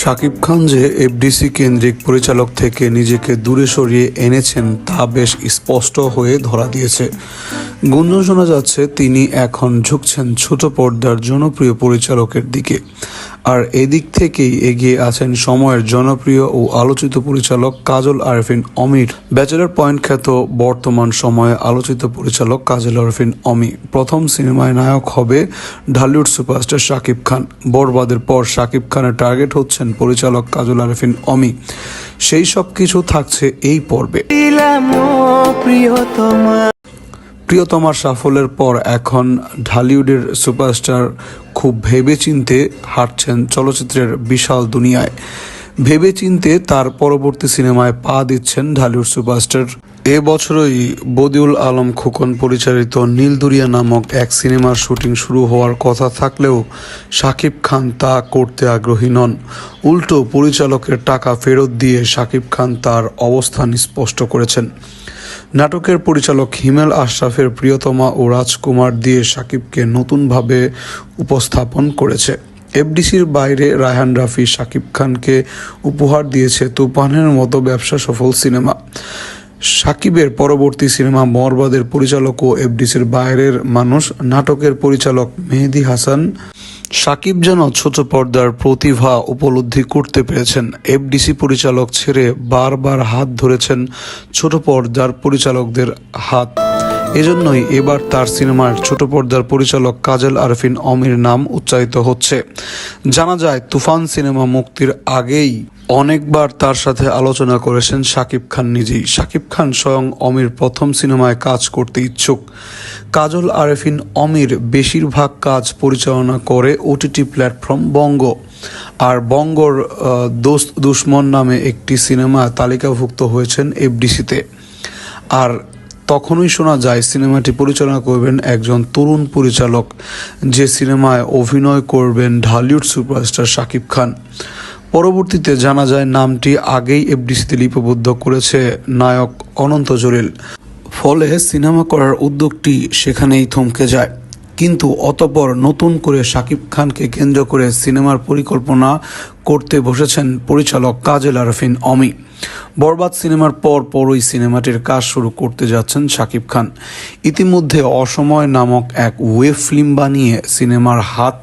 শাকিব খান যে এফডিসি কেন্দ্রিক পরিচালক থেকে নিজেকে দূরে সরিয়ে এনেছেন তা বেশ স্পষ্ট হয়ে ধরা দিয়েছে। গুঞ্জন শোনা যাচ্ছে, তিনি এখন ঝুঁকছেন ছোট পর্দার জনপ্রিয় পরিচালকের দিকে। আর এদিক থেকেই এগিয়ে আছেন সময়ের জনপ্রিয় ও আলোচিত পরিচালক কাজল আরফিন অমির। ব্যাচেলার পয়েন্ট খ্যাত বর্তমান সময়ে আলোচিত পরিচালক কাজল আরফিন অমি প্রথম সিনেমায় নায়ক হবে ঢালিউড সুপারস্টার শাকিব খান। বরবাদের পর শাকিব খানের টার্গেট হচ্ছেন পরিচালক কাজল আরফিন অমি সেই সব কিছু থাকছে এই পর্বে। প্রিয়তমার সাফল্যের পর এখন ঢালিউডের সুপারস্টার খুব ভেবেচিন্তে হাঁটছেন চলচ্চিত্রের বিশাল দুনিয়ায়। ভেবেচিন্তে তার পরবর্তী সিনেমায় পা দিচ্ছেন ঢালিউড সুপারস্টার। এ বছরই বদিউল আলম খোকন পরিচালিত নীলদুরিয়া নামক এক সিনেমার শুটিং শুরু হওয়ার কথা থাকলেও শাকিব খান তা করতে আগ্রহী নন। উল্টো পরিচালকের টাকা ফেরত দিয়ে শাকিব খান তার অবস্থান স্পষ্ট করেছেন। নাটকের পরিচালক হিমেল আশরাফের প্রিয়তমা ও রাজকুমার দিয়ে সাকিবকে নতুনভাবে উপস্থাপন করেছে। এফডিসির বাইরে রায়হান রাফি শাকিব খানকে উপহার দিয়েছে তুফানের মতো ব্যবসা সফল সিনেমা। সাকিবের পরবর্তী সিনেমা মরবাদের পরিচালক ও এফডিসির বাইরের মানুষ। নাটকের পরিচালক মেহেদি হাসান সাকিব যেন ছোট পর্দার প্রতিভা উপলব্ধি করতে পেরেছেন। এফডিসি পরিচালক ছেড়ে বারবার হাত ধরেছেন ছোট পর্দার পরিচালকদের হাত। এজন্যই এবার তার সিনেমার ছোট পর্দার পরিচালক কাজল আরফিন অমির নাম উচ্চারিত হচ্ছে। জানা যায়, তুফান সিনেমা মুক্তির আগেই অনেকবার তার সাথে আলোচনা করেছেন শাকিব খান নিজেই। শাকিব খান স্বয়ং অমির প্রথম সিনেমায় কাজ করতে ইচ্ছুক। কাজল আরেফিন অমির বেশিরভাগ কাজ পরিচালনা করে ওটিটি প্ল্যাটফর্ম বঙ্গ। আর বঙ্গর দোস্ত দুশ্মন নামে একটি সিনেমা তালিকাভুক্ত হয়েছেন এফডিসিতে। আর তখনই শোনা যায় সিনেমাটি পরিচালনা করবেন একজন তরুণ পরিচালক যে সিনেমায় অভিনয় করবেন ঢালিউড সুপারস্টার শাকিব খান। পরবর্তীতে জানা যায় নামটি আগেই এফডিসিতে লিপিবদ্ধ করেছে নায়ক অনন্ত জলিল। ফলে সিনেমা করার উদ্যোগটি সেখানেই থমকে যায়। কিন্তু অতপর নতুন করে শাকিব খানকে কেন্দ্র করে সিনেমার পরিকল্পনা করতে বসেছেন পরিচালক কাজল আরফিন অমি। বরবাদ সিনেমার পর পরই সিনেমাটির কাজ শুরু করতে যাচ্ছেন শাকিব খান। ইতিমধ্যে অসময় নামক এক ওয়েব ফিল্ম বানিয়ে সিনেমার হাত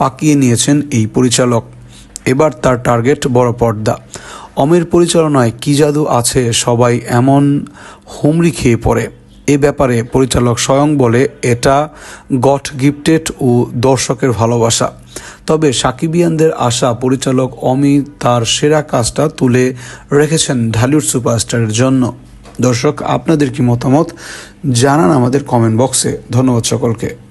পাকিয়ে নিয়েছেন এই পরিচালক। এবার তার টার্গেট বড় পর্দা। অমির পরিচালনায় কি জাদু আছে সবাই এমন হুমড়ি খেয়ে পড়ে। এ ব্যাপারে পরিচালক স্বয়ং বলে এটা গট গিফটেড ও দর্শকের ভালোবাসা। তবে সাকিবিয়ানদের আশা পরিচালক অমি তার সেরা কাজটা তুলে রেখেছেন ঢালিউড সুপারস্টারের জন্য। দর্শক, আপনাদের কি মতামত? জানান আমাদের কমেন্ট বক্সে। ধন্যবাদ সকলকে।